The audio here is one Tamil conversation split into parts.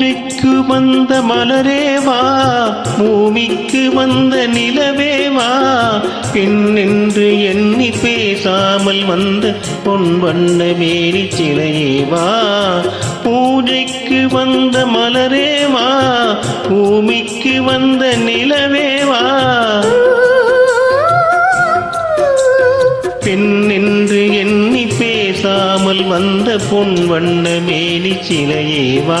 வந்த மலரேவா பூமிக்கு வந்த நிலவேவா பெண் எண்ணி பேசாமல் வந்த பொன் வண்ண மேரி சிலையேவா பூஜைக்கு வந்த மலரேவா பூமிக்கு வந்த நிலவேவா பெண் என்று எண்ணி பேசாமல் வந்த பொன் வண்ண மேலி சிலையேவா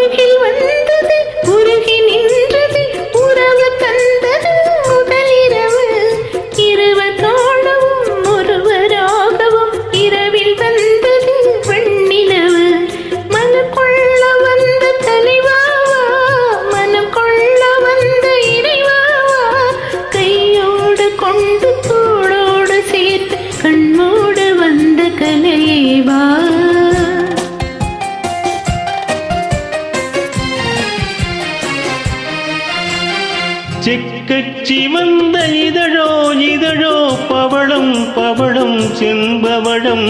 செக்கச்சி வந்த இதழோ இதழோ பவளம் பவளம் செம்பவளம்.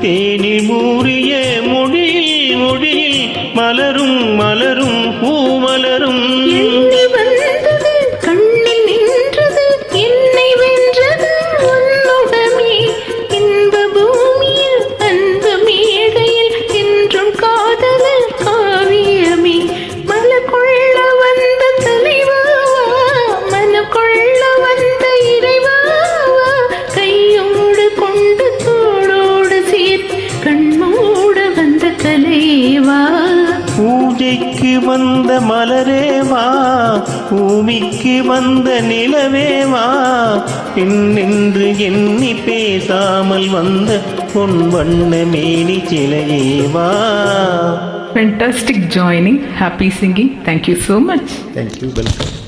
தேனில் மூறிய மொழியில் மொழியில் மலரும் மலரும் பூ வந்த மலரேவா பூமிக்கு வந்த நிலவேவா என்று எண்ணி பேசாமல் வந்த பொன் வண்ண மேனி சிலையேவா Fantastic joining, happy singing. Thank you so much. Thank you welcome